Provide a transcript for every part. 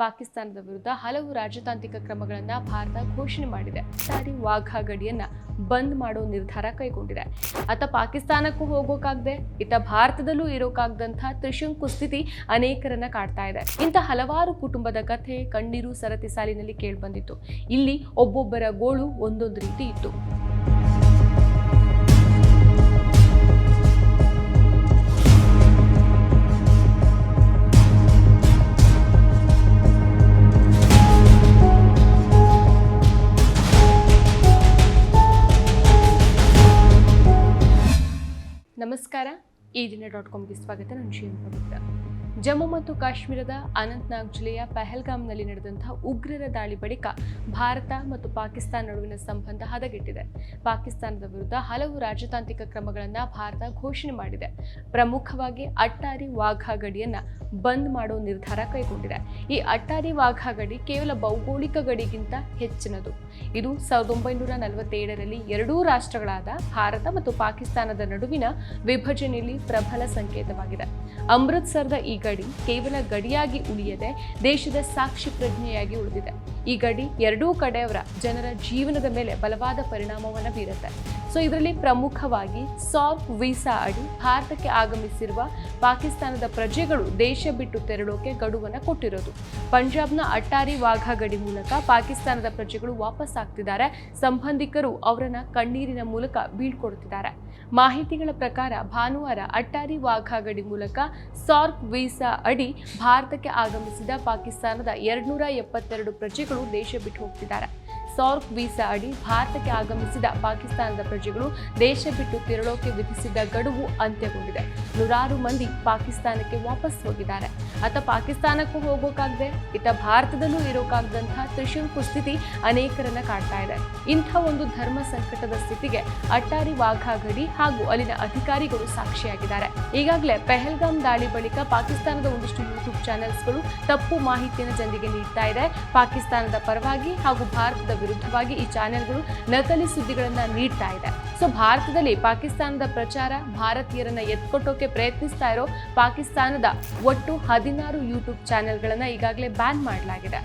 ಪಾಕಿಸ್ತಾನದ ವಿರುದ್ಧ ಹಲವು ರಾಜತಾಂತ್ರಿಕ ಕ್ರಮಗಳನ್ನು ಭಾರತ ಘೋಷಣೆ ಮಾಡಿದೆ. ಸಾರಿ, ವಾಘಾ ಗಡಿಯನ್ನು ಬಂದ್ ಮಾಡೋ ನಿರ್ಧಾರ ಕೈಗೊಂಡಿದೆ. ಆತ ಪಾಕಿಸ್ತಾನಕ್ಕೂ ಹೋಗೋಕಾಗದೆ, ಇತ ಭಾರತದಲ್ಲೂ ಇರೋಕಾಗದಂಥ ತ್ರಿಶಂಕು ಸ್ಥಿತಿ ಅನೇಕರನ್ನ ಕಾಡ್ತಾ ಇದೆ. ಇಂಥ ಹಲವಾರು ಕುಟುಂಬದ ಕಥೆ, ಕಣ್ಣೀರು ಸರತಿ ಸಾಲಿನಲ್ಲಿ ಕೇಳಿಬಂದಿತ್ತು. ಇಲ್ಲಿ ಒಬ್ಬೊಬ್ಬರ ಗೋಳು ಒಂದೊಂದು ರೀತಿ ಇತ್ತು. ನಮಸ್ಕಾರ. ಈ ದಿನ ಡಾಟ್ ಕಾಮ್ಗೆ ಸ್ವಾಗತ. ನಾನು ಪವಿತ್ರ ಜಮ್ಮು ಮತ್ತು ಕಾಶ್ಮೀರದ ಅನಂತ್ನಾಗ್ ಜಿಲ್ಲೆಯ ಪೆಹಲ್ಗಾಮ್ನಲ್ಲಿ ನಡೆದಂತಹ ಉಗ್ರರ ದಾಳಿ ಬಳಿಕ ಭಾರತ ಮತ್ತು ಪಾಕಿಸ್ತಾನ ನಡುವಿನ ಸಂಬಂಧ ಹದಗೆಟ್ಟಿದೆ. ಪಾಕಿಸ್ತಾನದ ವಿರುದ್ಧ ಹಲವು ರಾಜತಾಂತ್ರಿಕ ಕ್ರಮಗಳನ್ನು ಭಾರತ ಘೋಷಣೆ ಮಾಡಿದೆ. ಪ್ರಮುಖವಾಗಿ ಅಟ್ಟಾರಿ ವಾಘಾ ಗಡಿಯನ್ನ ಬಂದ್ ಮಾಡೋ ನಿರ್ಧಾರ ಕೈಗೊಂಡಿದೆ. ಈ ಅಟ್ಟಾರಿ ವಾಘಾ ಗಡಿ ಕೇವಲ ಭೌಗೋಳಿಕ ಗಡಿಗಿಂತ ಹೆಚ್ಚಿನದು. ಇದು ಸಾವಿರದ ಒಂಬೈನೂರ ನಲವತ್ತೇಳರಲ್ಲಿ ಎರಡೂ ರಾಷ್ಟ್ರಗಳಾದ ಭಾರತ ಮತ್ತು ಪಾಕಿಸ್ತಾನದ ನಡುವಿನ ವಿಭಜನೆಯಲ್ಲಿ ಪ್ರಬಲ ಸಂಕೇತವಾಗಿದೆ. ಅಮೃತ್ಸರದ ಈ ಗಡಿ ಕೇವಲ ಗಡಿಯಾಗಿ ಉಳಿಯದೆ ದೇಶದ ಸಾಕ್ಷಿ ಪ್ರಜ್ಞೆಯಾಗಿ ಉಳಿದಿದೆ. ಈ ಗಡಿ ಎರಡೂ ಕಡೆಯವರ ಜನರ ಜೀವನದ ಮೇಲೆ ಬಲವಾದ ಪರಿಣಾಮವನ್ನು ಬೀರುತ್ತೆ. ಸೊ ಇದರಲ್ಲಿ ಪ್ರಮುಖವಾಗಿ ಸಾಫ್ಟ್ ವೀಸಾ ಅಡಿ ಭಾರತಕ್ಕೆ ಆಗಮಿಸಿರುವ ಪಾಕಿಸ್ತಾನದ ಪ್ರಜೆಗಳು ದೇಶ ಬಿಟ್ಟು ತೆರಳೋಕೆ ಗಡುವನ್ನು ಕೊಟ್ಟಿರೋದು. ಪಂಜಾಬ್ನ ಅಟ್ಟಾರಿ ವಾಘಾ ಗಡಿ ಮೂಲಕ ಪಾಕಿಸ್ತಾನದ ಪ್ರಜೆಗಳು ವಾಪಸ್ ಆಗ್ತಿದ್ದಾರೆ. ಸಂಬಂಧಿಕರು ಅವರನ್ನ ಕಣ್ಣೀರಿನ ಮೂಲಕ ಬೀಳ್ಕೊಡ್ತಿದ್ದಾರೆ ಮಾಹಿತಿಗಳ ಪ್ರಕಾರ ಭಾನುವಾರ ಅಟ್ಟಾರಿ ವಾಘಾ ಗಡಿ ಮೂಲಕ ಸಾರ್ಕ್ ವೀಸಾ ಅಡಿ ಭಾರತಕ್ಕೆ ಆಗಮಿಸಿದ ಪಾಕಿಸ್ತಾನದ ಎರಡ್ನೂರ ಎಪ್ಪತ್ತೆರಡು ಪ್ರಜೆಗಳು ದೇಶ ಬಿಟ್ಟು ಹೋಗ್ತಿದ್ದಾರೆ. ಸಾರ್ಕ್ ವೀಸಾ ಅಡಿ ಭಾರತಕ್ಕೆ ಆಗಮಿಸಿದ ಪಾಕಿಸ್ತಾನದ ಪ್ರಜೆಗಳು ದೇಶ ಬಿಟ್ಟು ತೆರಳೋಕೆ ವಿಧಿಸಿದ್ದ ಗಡುವು ಅಂತ್ಯಗೊಂಡಿದೆ. ನೂರಾರು ಮಂದಿ ಪಾಕಿಸ್ತಾನಕ್ಕೆ ವಾಪಸ್ ಹೋಗಿದ್ದಾರೆ. ಆತ ಪಾಕಿಸ್ತಾನಕ್ಕೂ ಹೋಗೋಕಾಗದೆ ಇತ್ತ ಭಾರತದಲ್ಲೂ ಇರೋಕಾಗದಂತಹ ತ್ರಿಶಂಕು ಸ್ಥಿತಿ ಅನೇಕರನ್ನ ಕಾಡ್ತಾ ಇದೆ. ಇಂಥ ಒಂದು ಧರ್ಮ ಸಂಕಟದ ಸ್ಥಿತಿಗೆ ಅಟ್ಟಾರಿ ವಾಘಾ ಗಡಿ ಹಾಗೂ ಅಲ್ಲಿನ ಅಧಿಕಾರಿಗಳು ಸಾಕ್ಷಿಯಾಗಿದ್ದಾರೆ. ಈಗಾಗಲೇ ಪೆಹಲ್ಗಾಮ್ ದಾಳಿ ಬಳಿಕ ಪಾಕಿಸ್ತಾನದ ಒಂದಷ್ಟು ಯೂಟ್ಯೂಬ್ ಚಾನೆಲ್ಸ್ಗಳು ತಪ್ಪು ಮಾಹಿತಿಯನ್ನು ಜನರಿಗೆ ನೀಡ್ತಾ ಇದೆ. ಪಾಕಿಸ್ತಾನದ ಪರವಾಗಿ ಹಾಗೂ ಭಾರತದ ವಿರುದ್ಧವಾಗಿ ಈ ಚಾನೆಲ್ಗಳು ನಕಲಿ ಸುದ್ದಿಗಳನ್ನ ನೀಡ್ತಾ ಇದೆ. ಸೊ ಭಾರತದಲ್ಲಿ ಪಾಕಿಸ್ತಾನದ ಪ್ರಚಾರ ಭಾರತೀಯರನ್ನ ಎತ್ಕೊಟ್ಟೋಕೆ ಪ್ರಯತ್ನಿಸ್ತಾ ಇರೋ ಪಾಕಿಸ್ತಾನದ ಒಟ್ಟು ಹದಿನಾರು ಯೂಟ್ಯೂಬ್ ಚಾನೆಲ್ಗಳನ್ನ ಈಗಾಗಲೇ ಬ್ಯಾನ್ ಮಾಡಲಾಗಿದೆ.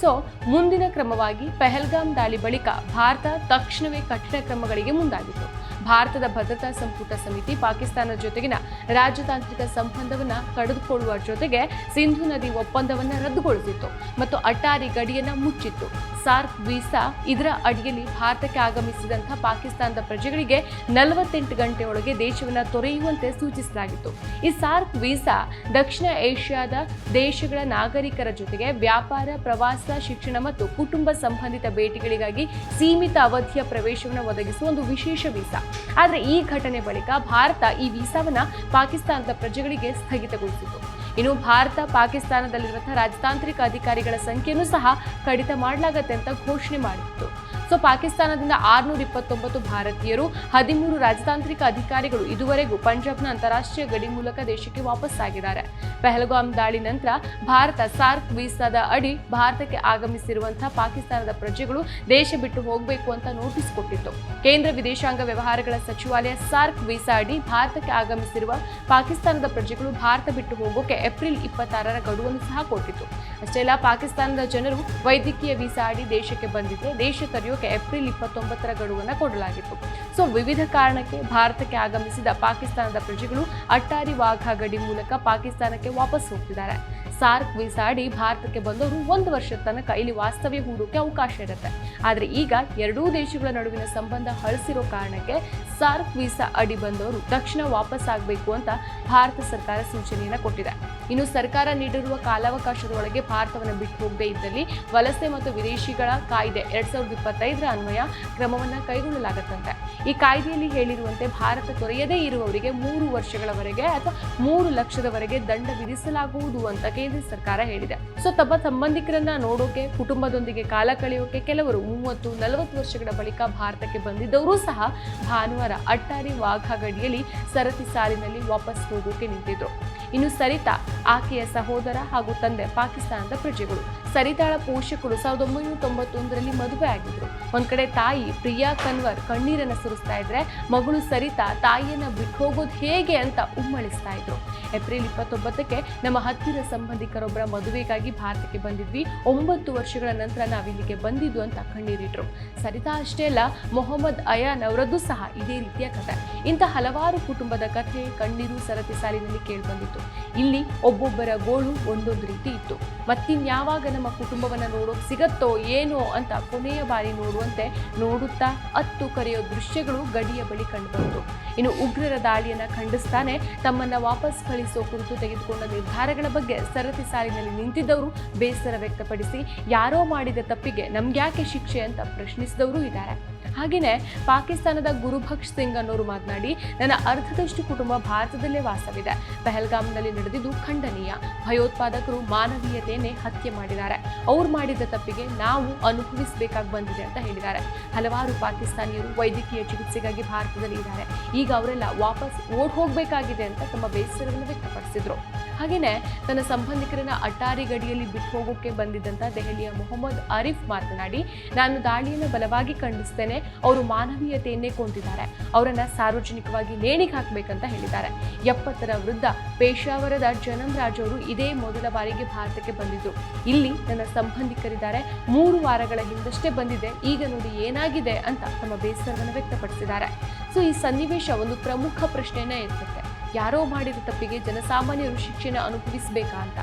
ಸೊ ಮುಂದಿನ ಕ್ರಮವಾಗಿ ಪೆಹಲ್ಗಾಮ್ ದಾಳಿ ಬಳಿಕ ಭಾರತ ತಕ್ಷಣವೇ ಕಠಿಣ ಕ್ರಮಗಳಿಗೆ ಮುಂದಾಗಿತ್ತು. ಭಾರತದ ಭದ್ರತಾ ಸಂಪುಟ ಸಮಿತಿ ಪಾಕಿಸ್ತಾನದ ಜೊತೆಗಿನ ರಾಜತಾಂತ್ರಿಕ ಸಂಬಂಧವನ್ನು ಕಡಿದುಕೊಳ್ಳುವ ಜೊತೆಗೆ ಸಿಂಧು ನದಿ ಒಪ್ಪಂದವನ್ನು ರದ್ದುಗೊಳಿಸಿತ್ತು ಮತ್ತು ಅಟ್ಟಾರಿ ಗಡಿಯನ್ನು ಮುಚ್ಚಿತ್ತು. ಸಾರ್ಕ್ ವೀಸಾ ಇದರ ಅಡಿಯಲ್ಲಿ ಭಾರತಕ್ಕೆ ಆಗಮಿಸಿದಂಥ ಪಾಕಿಸ್ತಾನದ ಪ್ರಜೆಗಳಿಗೆ ನಲವತ್ತೆಂಟು ಗಂಟೆಯೊಳಗೆ ದೇಶವನ್ನು ತೊರೆಯುವಂತೆ ಸೂಚಿಸಲಾಗಿತ್ತು. ಈ ಸಾರ್ಕ್ ವೀಸಾ ದಕ್ಷಿಣ ಏಷ್ಯಾದ ದೇಶಗಳ ನಾಗರಿಕರ ಜೊತೆಗೆ ವ್ಯಾಪಾರ, ಪ್ರವಾಸ, ಶಿಕ್ಷಣ ಮತ್ತು ಕುಟುಂಬ ಸಂಬಂಧಿತ ಭೇಟಿಗಳಿಗಾಗಿ ಸೀಮಿತ ಅವಧಿಯ ಪ್ರವೇಶವನ್ನು ಒದಗಿಸುವ ಒಂದು ವಿಶೇಷ ವೀಸಾ. ಆದರೆ ಈ ಘಟನೆ ಬಳಿಕ ಭಾರತ ಈ ವೀಸಾವನ್ನು ಪಾಕಿಸ್ತಾನದ ಪ್ರಜೆಗಳಿಗೆ ಸ್ಥಗಿತಗೊಳಿಸಿತು. ಇನ್ನು ಭಾರತ, ಪಾಕಿಸ್ತಾನದಲ್ಲಿರುವಂತಹ ರಾಜತಾಂತ್ರಿಕ ಅಧಿಕಾರಿಗಳ ಸಂಖ್ಯೆಯನ್ನು ಸಹ ಕಡಿತ ಮಾಡಲಾಗತ್ತೆ ಅಂತ ಘೋಷಣೆ ಮಾಡಿತ್ತು. ಸೊ ಪಾಕಿಸ್ತಾನದಿಂದ ಆರ್ನೂರ ಇಪ್ಪತ್ತೊಂಬತ್ತು ಭಾರತೀಯರು, ಹದಿಮೂರು ರಾಜತಾಂತ್ರಿಕ ಅಧಿಕಾರಿಗಳು ಇದುವರೆಗೂ ಪಂಜಾಬ್ನ ಅಂತಾರಾಷ್ಟ್ರೀಯ ಗಡಿ ಮೂಲಕ ದೇಶಕ್ಕೆ ವಾಪಸ್ಸಾಗಿದ್ದಾರೆ ಪೆಹಲ್ಗಾಮ್ ದಾಳಿ ನಂತರ ಭಾರತ ಸಾರ್ಕ್ ವೀಸಾದ ಅಡಿ ಭಾರತಕ್ಕೆ ಆಗಮಿಸಿರುವಂತಹ ಪಾಕಿಸ್ತಾನದ ಪ್ರಜೆಗಳು ದೇಶ ಬಿಟ್ಟು ಹೋಗಬೇಕು ಅಂತ ನೋಟಿಸ್ ಕೊಟ್ಟಿತ್ತು. ಕೇಂದ್ರ ವಿದೇಶಾಂಗ ವ್ಯವಹಾರಗಳ ಸಚಿವಾಲಯ ಸಾರ್ಕ್ ವೀಸಾ ಅಡಿ ಭಾರತಕ್ಕೆ ಆಗಮಿಸಿರುವ ಪಾಕಿಸ್ತಾನದ ಪ್ರಜೆಗಳು ಭಾರತ ಬಿಟ್ಟು ಹೋಗೋಕೆ ಏಪ್ರಿಲ್ ಇಪ್ಪತ್ತಾರರ ಗಡುವನ್ನು ಸಹ ಕೊಟ್ಟಿತ್ತು ಅಷ್ಟೇ ಅಲ್ಲ, ಪಾಕಿಸ್ತಾನದ ಜನರು ವೈದ್ಯಕೀಯ ವೀಸಾ ದೇಶಕ್ಕೆ ಬಂದಿದ್ರೆ ದೇಶ ತೊರೆಯೋಕೆ ಏಪ್ರಿಲ್ ಇಪ್ಪತ್ತೊಂಬತ್ತರ ಗಡುವನ್ನು ಕೊಡಲಾಗಿತ್ತು. ಸೊ, ವಿವಿಧ ಕಾರಣಕ್ಕೆ ಭಾರತಕ್ಕೆ ಆಗಮಿಸಿದ ಪಾಕಿಸ್ತಾನದ ಪ್ರಜೆಗಳು ಅಟ್ಟಾರಿ ವಾಘಾ ಗಡಿ ಮೂಲಕ ಪಾಕಿಸ್ತಾನಕ್ಕೆ ವಾಪಸ್ ಹೋಗ್ತಿದ್ದಾರೆ. ಸಾರ್ಕ್ ವೀಸಾ ಅಡಿ ಭಾರತಕ್ಕೆ ಬಂದವರು ಒಂದು ವರ್ಷದ ತನಕ ಇಲ್ಲಿ ವಾಸ್ತವ್ಯ ಹೂಡೋಕೆ ಅವಕಾಶ ಇರುತ್ತೆ. ಆದರೆ ಈಗ ಎರಡೂ ದೇಶಗಳ ನಡುವಿನ ಸಂಬಂಧ ಹಳಸಿರೋ ಕಾರಣಕ್ಕೆ ಸಾರ್ಕ್ ವೀಸಾ ಅಡಿ ಬಂದವರು ತಕ್ಷಣ ವಾಪಸ್ ಆಗಬೇಕು ಅಂತ ಭಾರತ ಸರ್ಕಾರ ಸೂಚನೆಯನ್ನು ಕೊಟ್ಟಿದೆ. ಇನ್ನು ಸರ್ಕಾರ ನೀಡಿರುವ ಕಾಲಾವಕಾಶದೊಳಗೆ ಭಾರತವನ್ನು ಬಿಟ್ಟು ಹೋಗದೇ ಇದ್ದಲ್ಲಿ ವಲಸೆ ಮತ್ತು ವಿದೇಶಿಗಳ ಕಾಯ್ದೆ ಎರಡ್ ಸಾವಿರದ ಇಪ್ಪತ್ತೈದರ ಅನ್ವಯ ಕ್ರಮವನ್ನು ಕೈಗೊಳ್ಳಲಾಗುತ್ತಂತೆ. ಈ ಕಾಯ್ದೆಯಲ್ಲಿ ಹೇಳಿರುವಂತೆ ಭಾರತ ತೊರೆಯದೇ ಇರುವವರಿಗೆ ಮೂರು ವರ್ಷಗಳವರೆಗೆ ಅಥವಾ ಮೂರು ಲಕ್ಷದವರೆಗೆ ದಂಡ ವಿಧಿಸಲಾಗುವುದು ಅಂತ ಕೇಂದ್ರ ಸರ್ಕಾರ ಹೇಳಿದೆ. ಸೊ ತಮ್ಮ ಸಂಬಂಧಿಕರನ್ನ ನೋಡೋಕೆ, ಕುಟುಂಬದೊಂದಿಗೆ ಕಾಲ ಕಳೆಯೋಕೆ ಕೆಲವರು ಮೂವತ್ತು, ನಲವತ್ತು ವರ್ಷಗಳ ಬಳಿಕ ಭಾರತಕ್ಕೆ ಬಂದಿದ್ದವರು ಸಹ ಭಾನುವಾರ ಅಟ್ಟಾರಿ ವಾಘಾ ಗಡಿಯಲ್ಲಿ ಸರತಿ ಸಾಲಿನಲ್ಲಿ ವಾಪಸ್ ಹೋಗೋಕೆ ನಿಂತಿದ್ರು. ಇನ್ನು ಸರಿತಾ, ಆಕೆಯ ಸಹೋದರ ಹಾಗೂ ತಂದೆ ಪಾಕಿಸ್ತಾನದ ಪ್ರಜೆಗಳು. ಸರಿತಾಳ ಪೋಷಕರು ಸಾವಿರದ ಒಂಬೈನೂರ ತೊಂಬತ್ತೊಂದರಲ್ಲಿ ಮದುವೆ ಆಗಿದ್ರು. ಒಂದ್ ಕಡೆ ತಾಯಿ ಪ್ರಿಯಾ ಕನ್ವರ್ ಕಣ್ಣೀರನ್ನ ಸುರಿಸ್ತಾ ಇದ್ರೆ, ಮಗಳು ಸರಿತಾ ತಾಯಿಯನ್ನ ಬಿಟ್ಟು ಹೋಗೋದು ಹೇಗೆ ಅಂತ ಉಮ್ಮಳಿಸ್ತಾ ಇದ್ರು. ಏಪ್ರಿಲ್ ಇಪ್ಪತ್ತೊಂಬತ್ತಕ್ಕೆ ನಮ್ಮ ಹತ್ತಿರ ಸಂಬಂಧಿಕರೊಬ್ಬರ ಮದುವೆಗಾಗಿ ಭಾರತಕ್ಕೆ ಬಂದಿದ್ವಿ. ಒಂಬತ್ತು ವರ್ಷಗಳ ನಂತರ ನಾವಿಲ್ಲಿಗೆ ಬಂದಿದ್ದು ಅಂತ ಕಣ್ಣೀರಿಟ್ರು. ಸರಿತಾ ಅಷ್ಟೇ ಅಲ್ಲ, ಮೊಹಮ್ಮದ್ ಅಯಾನ್ ಅವರದ್ದು ಸಹ ಇದೇ ರೀತಿಯ ಕಥೆ ಇಂಥ ಹಲವಾರು ಕುಟುಂಬದ ಕಥೆ, ಕಣ್ಣೀರು ಸರತಿ ಸಾಲಿನಲ್ಲಿ ಕೇಳಿಬಂದಿತ್ತು. ಇಲ್ಲಿ ಒಬ್ಬೊಬ್ಬರ ಗೋಳು ಒಂದೊಂದು ರೀತಿ ಇತ್ತು. ಮತ್ತಿನ್ಯಾವಾಗ ನಮ್ಮ ಕುಟುಂಬವನ್ನ ನೋಡೋಕೆ ಸಿಗತ್ತೋ ಏನೋ ಅಂತ ಕೊನೆಯ ಬಾರಿ ನೋಡುವಂತೆ ನೋಡುತ್ತಾ ಅತ್ತು ಕರೆಯೋ ದೃಶ್ಯಗಳು ಗಡಿಯ ಬಳಿ ಕಂಡುಬಂತು ಇನ್ನು ಉಗ್ರರ ದಾಳಿಯನ್ನ ಖಂಡಿಸ್ತಾನೆ ತಮ್ಮನ್ನ ವಾಪಸ್ ಕಳಿಸೋ ಕುರಿತು ತೆಗೆದುಕೊಂಡ ನಿರ್ಧಾರಗಳ ಬಗ್ಗೆ ಸರತಿ ಸಾಲಿನಲ್ಲಿ ನಿಂತಿದ್ದವರು ಬೇಸರ ವ್ಯಕ್ತಪಡಿಸಿ, ಯಾರೋ ಮಾಡಿದ ತಪ್ಪಿಗೆ ನಮ್ಗ್ಯಾಕೆ ಶಿಕ್ಷೆ ಅಂತ ಪ್ರಶ್ನಿಸಿದವರು ಇದ್ದಾರೆ. ಹಾಗೆಯೇ ಪಾಕಿಸ್ತಾನದ ಗುರುಭಕ್ಷ್ ಸಿಂಗ್ ಅನ್ನೋರು ಮಾತನಾಡಿ, ನನ್ನ ಅರ್ಧದಷ್ಟು ಕುಟುಂಬ ಭಾರತದಲ್ಲೇ ವಾಸವಿದೆ. ಪಹಲ್ಗಾಮ್ನಲ್ಲಿ ನಡೆದಿದ್ದು ಖಂಡನೀಯ. ಭಯೋತ್ಪಾದಕರು ಮಾನವೀಯತೆಯನ್ನೇ ಹತ್ಯೆ ಮಾಡಿದ್ದಾರೆ. ಅವ್ರು ಮಾಡಿದ ತಪ್ಪಿಗೆ ನಾವು ಅನುಭವಿಸಬೇಕಾಗಿ ಬಂದಿದೆ ಅಂತ ಹೇಳಿದ್ದಾರೆ. ಹಲವಾರು ಪಾಕಿಸ್ತಾನಿಯರು ವೈದ್ಯಕೀಯ ಚಿಕಿತ್ಸೆಗಾಗಿ ಭಾರತದಲ್ಲಿ ಇದ್ದಾರೆ. ಈಗ ಅವರೆಲ್ಲ ವಾಪಸ್ ಓಡ್ ಹೋಗಬೇಕಾಗಿದೆ ಅಂತ ತಮ್ಮ ಬೇಸರವನ್ನು ವ್ಯಕ್ತಪಡಿಸಿದ್ರು. ಹಾಗೆಯೇ ತನ್ನ ಸಂಬಂಧಿಕರನ್ನ ಅಟ್ಟಾರಿ ಗಡಿಯಲ್ಲಿ ಬಿಟ್ಟು ಹೋಗೋಕ್ಕೆ ಬಂದಿದ್ದಂಥ ದೆಹಲಿಯ ಮೊಹಮ್ಮದ್ ಆರಿಫ್ ಮಾತನಾಡಿ, ನಾನು ದಾಳಿಯನ್ನು ಬಲವಾಗಿ ಖಂಡಿಸ್ತೇನೆ. ಅವರು ಮಾನವೀಯತೆಯನ್ನೇ ಕೊಂತಿದ್ದಾರೆ ಅವರನ್ನು ಸಾರ್ವಜನಿಕವಾಗಿ ನೇಣಿಗೆ ಹಾಕಬೇಕಂತ ಹೇಳಿದ್ದಾರೆ. ಎಪ್ಪತ್ತರ ವೃದ್ಧ ಪೇಶಾವರದ ಜನಮ್ ರಾಜ್ ಅವರು ಇದೇ ಮೊದಲ ಬಾರಿಗೆ ಭಾರತಕ್ಕೆ ಬಂದಿದ್ದರು ಇಲ್ಲಿ ನನ್ನ ಸಂಬಂಧಿಕರಿದ್ದಾರೆ. ಮೂರು ವಾರಗಳ ಹಿಂದಷ್ಟೇ ಬಂದಿದೆ. ಈಗ ನೋಡಿ ಏನಾಗಿದೆ ಅಂತ ತಮ್ಮ ಬೇಸರವನ್ನು ವ್ಯಕ್ತಪಡಿಸಿದ್ದಾರೆ. ಸೊ, ಈ ಸನ್ನಿವೇಶ ಒಂದು ಪ್ರಮುಖ ಪ್ರಶ್ನೆಯನ್ನು ಎತ್ತುತ್ತೆ. ಯಾರೋ ಮಾಡಿದ ತಪ್ಪಿಗೆ ಜನಸಾಮಾನ್ಯರು ಶಿಕ್ಷೆನ ಅನುಭವಿಸಬೇಕಾ ಅಂತ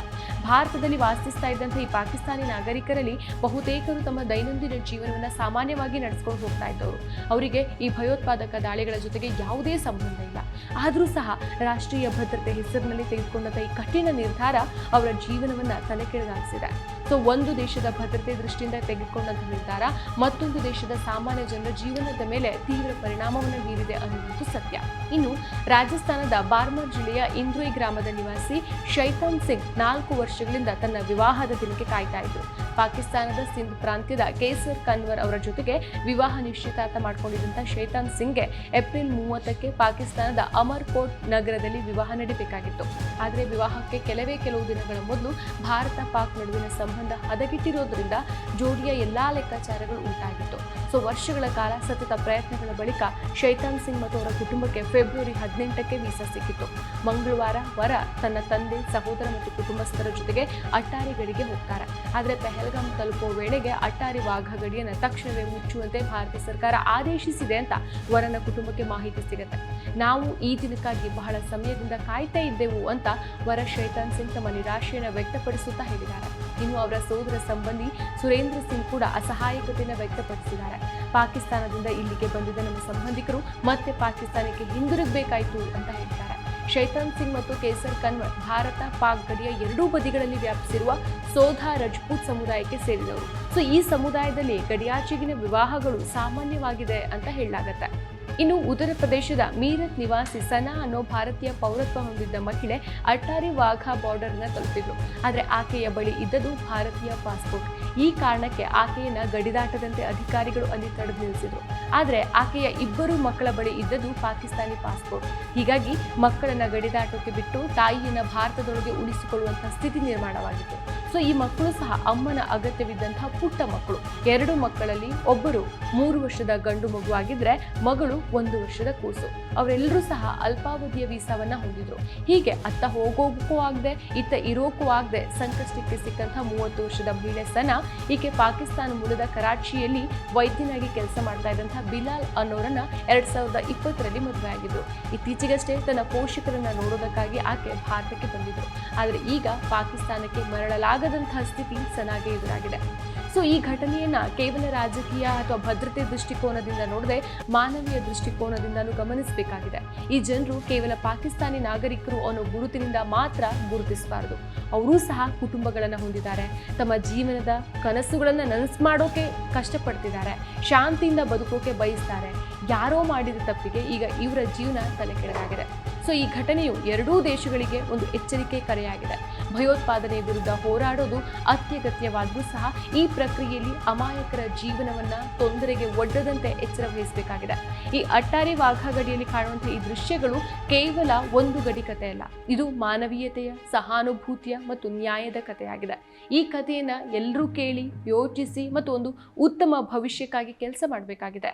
ಭಾರತದಲ್ಲಿ ವಾಸಿಸ್ತಾ ಇದ್ದಂಥ ಈ ಪಾಕಿಸ್ತಾನಿ ನಾಗರಿಕರಲ್ಲಿ ಬಹುತೇಕರು ತಮ್ಮ ದೈನಂದಿನ ಜೀವನವನ್ನು ಸಾಮಾನ್ಯವಾಗಿ ನಡೆಸ್ಕೊಂಡು ಹೋಗ್ತಾ ಇದ್ದವರು. ಅವರಿಗೆ ಈ ಭಯೋತ್ಪಾದಕ ದಾಳಿಗಳ ಜೊತೆಗೆ ಯಾವುದೇ ಸಂಬಂಧ ಇಲ್ಲ. ಆದರೂ ಸಹ ರಾಷ್ಟ್ರೀಯ ಭದ್ರತೆ ಹೆಸರಿನಲ್ಲಿ ತೆಗೆದುಕೊಂಡಂಥ ಈ ಕಠಿಣ ನಿರ್ಧಾರ ಅವರ ಜೀವನವನ್ನು ತಲೆಕೆಳಗಾಗಿಸಿದೆ. ಸೊ, ಒಂದು ದೇಶದ ಭದ್ರತೆ ದೃಷ್ಟಿಯಿಂದ ತೆಗೆದುಕೊಂಡಂಥ ನಿರ್ಧಾರ, ಮತ್ತೊಂದು ದೇಶದ ಸಾಮಾನ್ಯ ಜನರ ಜೀವನದ ಮೇಲೆ ತೀವ್ರ ಪರಿಣಾಮವನ್ನು ಬೀರಿದೆ ಅನ್ನುವುದು ಸತ್ಯ. ಇನ್ನು ರಾಜಸ್ಥಾನದ ಬಾರ್ಮರ್ ಜಿಲ್ಲೆಯ ಇಂದ್ರೋಯ್ ಗ್ರಾಮದ ನಿವಾಸಿ ಶೈತಾನ್ ಸಿಂಗ್ ನಾಲ್ಕು ವರ್ಷಗಳಿಂದ ತನ್ನ ವಿವಾಹದ ದಿನಕ್ಕೆ ಕಾಯ್ತಾ ಇದ್ರು. ಪಾಕಿಸ್ತಾನದ ಸಿಂಧ್ ಪ್ರಾಂತ್ಯದ ಕೇಸರ್ ಕನ್ವರ್ ಅವರ ಜೊತೆಗೆ ವಿವಾಹ ನಿಶ್ಚಿತಾರ್ಥ ಮಾಡಿಕೊಂಡಿದ್ದಂಥ ಶೈತಾನ್ ಸಿಂಗ್ಗೆ ಏಪ್ರಿಲ್ ಮೂವತ್ತಕ್ಕೆ ಪಾಕಿಸ್ತಾನದ ಅಮರ್ಕೋಟ್ ನಗರದಲ್ಲಿ ವಿವಾಹ ನಡೀಬೇಕಾಗಿತ್ತು. ಆದರೆ ವಿವಾಹಕ್ಕೆ ಕೆಲವೇ ಕೆಲವು ದಿನಗಳ ಮೊದಲು ಭಾರತ ಪಾಕ್ ನಡುವಿನ ಸಂಬಂಧ ಹದಗೆಟ್ಟಿರೋದ್ರಿಂದ ಜೋಡಿಯ ಎಲ್ಲಾ ಲೆಕ್ಕಾಚಾರಗಳು ಉಂಟಾಗಿತ್ತು. ಸೊ ವರ್ಷಗಳ ಕಾಲ ಸತತ ಪ್ರಯತ್ನಗಳ ಬಳಿಕ ಶೈತಾನ್ ಸಿಂಗ್ ಮತ್ತು ಅವರ ಕುಟುಂಬಕ್ಕೆ ಫೆಬ್ರವರಿ ಹದಿನೆಂಟಕ್ಕೆ ವೀಸಾ ಸಿಕ್ಕಿತು ಮಂಗಳವಾರ ವರ ತನ್ನ ತಂದೆ, ಸಹೋದರ ಮತ್ತು ಕುಟುಂಬಸ್ಥರ ಜೊತೆಗೆ ಅಟ್ಟಾರಿ ಗಡಿಗೆ ಹೋಗ್ತಾರೆ. ಆದರೆ ಪೆಹಲ್ಗಾಮ್ ತಲುಪುವ ವೇಳೆಗೆ ಅಟ್ಟಾರಿ ವಾಘ ಗಡಿಯನ್ನು ತಕ್ಷಣವೇ ಮುಚ್ಚುವಂತೆ ಭಾರತ ಸರ್ಕಾರ ಆದೇಶಿಸಿದೆ ಅಂತ ವರನ ಕುಟುಂಬಕ್ಕೆ ಮಾಹಿತಿ ಸಿಗುತ್ತೆ. ನಾವು ಈ ದಿನಕ್ಕಾಗಿ ಬಹಳ ಸಮಯದಿಂದ ಕಾಯ್ತಾ ಇದ್ದೆವು ಅಂತ ವರ ಶೈತಾನ್ ಸಿಂಗ್ ತಮ್ಮ ನಿರಾಶೆಯನ್ನು ವ್ಯಕ್ತಪಡಿಸುತ್ತಾ ಹೇಳಿದ್ದಾರೆ. ಇನ್ನು ಅವರ ಸೋದರ ಸಂಬಂಧಿ ಸುರೇಂದ್ರ ಸಿಂಗ್ ಕೂಡ ಅಸಹಾಯಕತೆಯನ್ನು ವ್ಯಕ್ತಪಡಿಸಿದ್ದಾರೆ. ಪಾಕಿಸ್ತಾನದಿಂದ ಇಲ್ಲಿಗೆ ಬಂದಿದ್ದ ನಮ್ಮ ಸಂಬಂಧಿಕರು ಮತ್ತೆ ಪಾಕಿಸ್ತಾನಕ್ಕೆ ಹಿಂದಿರುಗಬೇಕಾಯಿತು ಅಂತ ಹೇಳಿದ್ದಾರೆ ಶೈತಾನ್ ಸಿಂಗ್ ಮತ್ತು ಕೇಸರ್ ಕನ್ವರ್ ಭಾರತ ಪಾಕ್ ಗಡಿಯ ಎರಡೂ ಬದಿಗಳಲ್ಲಿ ವ್ಯಾಪಿಸಿರುವ ಸೋಧಾ ರಜಪೂತ್ ಸಮುದಾಯಕ್ಕೆ ಸೇರಿದವರು. ಸೊ, ಈ ಸಮುದಾಯದಲ್ಲಿ ಗಡಿಯಾಚೆಗಿನ ವಿವಾಹಗಳು ಸಾಮಾನ್ಯವಾಗಿದೆ ಅಂತ ಹೇಳಲಾಗತ್ತೆ. ಇನ್ನು ಉತ್ತರ ಪ್ರದೇಶದ ಮೀರತ್ ನಿವಾಸಿ ಸನಾ ಅನ್ನೋ ಭಾರತೀಯ ಪೌರತ್ವ ಹೊಂದಿದ್ದ ಮಹಿಳೆ ಅಟ್ಟಾರಿ ವಾಘಾ ಬಾರ್ಡರ್ನ ತಲುಪಿದ್ರು. ಆದರೆ ಆಕೆಯ ಬಳಿ ಇದ್ದದು ಭಾರತೀಯ ಪಾಸ್ಪೋರ್ಟ್. ಈ ಕಾರಣಕ್ಕೆ ಆಕೆಯನ್ನ ಗಡಿದಾಟದಂತೆ ಅಧಿಕಾರಿಗಳು ಅಲ್ಲಿ ತಡೆದು ನಿಲ್ಲಿಸಿದ್ರು. ಆದರೆ ಆಕೆಯ ಇಬ್ಬರು ಮಕ್ಕಳ ಬಳಿ ಇದ್ದದು ಪಾಕಿಸ್ತಾನಿ ಪಾಸ್ಪೋರ್ಟ್. ಹೀಗಾಗಿ ಮಕ್ಕಳನ್ನ ಗಡಿದಾಟಕ್ಕೆ ಬಿಟ್ಟು ತಾಯಿಯನ್ನ ಭಾರತದೊಳಗೆ ಉಳಿಸಿಕೊಳ್ಳುವಂತಹ ಸ್ಥಿತಿ ನಿರ್ಮಾಣವಾಗಿತ್ತು. ಸೊ ಈ ಮಕ್ಕಳು ಸಹ ಅಮ್ಮನ ಅಗತ್ಯವಿದ್ದಂತಹ ಪುಟ್ಟ ಮಕ್ಕಳು. ಎರಡು ಮಕ್ಕಳಲ್ಲಿ ಒಬ್ಬರು ಮೂರು ವರ್ಷದ ಗಂಡು ಮಗುವಾಗಿದ್ರೆ ಮಗಳು ಒಂದು ವರ್ಷದ ಕೂಸು ಅವರೆಲ್ಲರೂ ಸಹ ಅಲ್ಪಾವಧಿಯ ವೀಸಾವನ್ನ ಹೊಂದಿದ್ರು. ಹೀಗೆ ಅತ್ತ ಹೋಗೋಕ್ಕೂ ಆಗದೆ, ಇತ್ತ ಇರೋಕ್ಕೂ ಆಗದೆ ಸಂಕಷ್ಟಕ್ಕೆ ಸಿಕ್ಕಂತಹ ಮೂವತ್ತು ವರ್ಷದ ಮಹಿಳೆ ಸನ ಈಕೆ ಪಾಕಿಸ್ತಾನ ಮೂಲದ ಕರಾಚಿಯಲ್ಲಿ ವೈದ್ಯನಾಗಿ ಕೆಲಸ ಮಾಡ್ತಾ ಇದ್ದಂತಹ ಬಿಲಾಲ್ ಅನ್ನೋರನ್ನ ಎರಡ್ ಸಾವಿರದ ಇಪ್ಪತ್ತರಲ್ಲಿ ಮದುವೆ ಆಗಿದ್ರು. ಇತ್ತೀಚೆಗಷ್ಟೇ ತನ್ನ ಪೋಷಕರನ್ನ ನೋಡೋದಕ್ಕಾಗಿ ಆಕೆ ಭಾರತಕ್ಕೆ ಬಂದಿದ್ರು. ಆದರೆ ಈಗ ಪಾಕಿಸ್ತಾನಕ್ಕೆ ಮರಳಲಾಗದಂತಹ ಸ್ಥಿತಿ ಸನಾಗೆ ಎದುರಾಗಿದೆ. ಸೊ ಈ ಘಟನೆಯನ್ನು ಕೇವಲ ರಾಜಕೀಯ ಅಥವಾ ಭದ್ರತೆ ದೃಷ್ಟಿಕೋನದಿಂದ ನೋಡದೆ ಮಾನವೀಯ ದೃಷ್ಟಿಕೋನದಿಂದಲೂ ಗಮನಿಸಬೇಕಾಗಿದೆ. ಈ ಜನರು ಕೇವಲ ಪಾಕಿಸ್ತಾನಿ ನಾಗರಿಕರು ಅನ್ನೋ ಗುರುತಿನಿಂದ ಮಾತ್ರ ಗುರುತಿಸಬಾರದು. ಅವರೂ ಸಹ ಕುಟುಂಬಗಳನ್ನು ಹೊಂದಿದ್ದಾರೆ. ತಮ್ಮ ಜೀವನದ ಕನಸುಗಳನ್ನು ನನಸು ಮಾಡೋಕೆ ಕಷ್ಟಪಡ್ತಿದ್ದಾರೆ. ಶಾಂತಿಯಿಂದ ಬದುಕೋಕೆ ಬಯಸ್ತಾರೆ. ಯಾರೋ ಮಾಡಿದ ತಪ್ಪಿಗೆ ಈಗ ಇವರ ಜೀವನ ತಲೆ ಕೆಳಗಾಗಿದೆ. ಸೊ ಈ ಘಟನೆಯು ಎರಡೂ ದೇಶಗಳಿಗೆ ಒಂದು ಎಚ್ಚರಿಕೆ ಕರೆಯಾಗಿದೆ. ಭಯೋತ್ಪಾದನೆ ವಿರುದ್ಧ ಹೋರಾಡೋದು ಅತ್ಯಗತ್ಯವಾದರೂ ಸಹ ಈ ಪ್ರಕ್ರಿಯೆಯಲ್ಲಿ ಅಮಾಯಕರ ಜೀವನವನ್ನ ತೊಂದರೆಗೆ ಒಡ್ಡದಂತೆ ಎಚ್ಚರ ವಹಿಸಬೇಕಾಗಿದೆ. ಈ ಅಟ್ಟಾರಿ ವಾಘಾ ಗಡಿಯಲ್ಲಿ ಕಾಣುವಂತಹ ಈ ದೃಶ್ಯಗಳು ಕೇವಲ ಒಂದು ಗಡಿ ಕಥೆ ಅಲ್ಲ, ಇದು ಮಾನವೀಯತೆಯ ಸಹಾನುಭೂತಿಯ ಮತ್ತು ನ್ಯಾಯದ ಕಥೆಯಾಗಿದೆ. ಈ ಕಥೆಯನ್ನ ಎಲ್ಲರೂ ಕೇಳಿ ಯೋಚಿಸಿ ಮತ್ತು ಒಂದು ಉತ್ತಮ ಭವಿಷ್ಯಕ್ಕಾಗಿ ಕೆಲಸ ಮಾಡಬೇಕಾಗಿದೆ.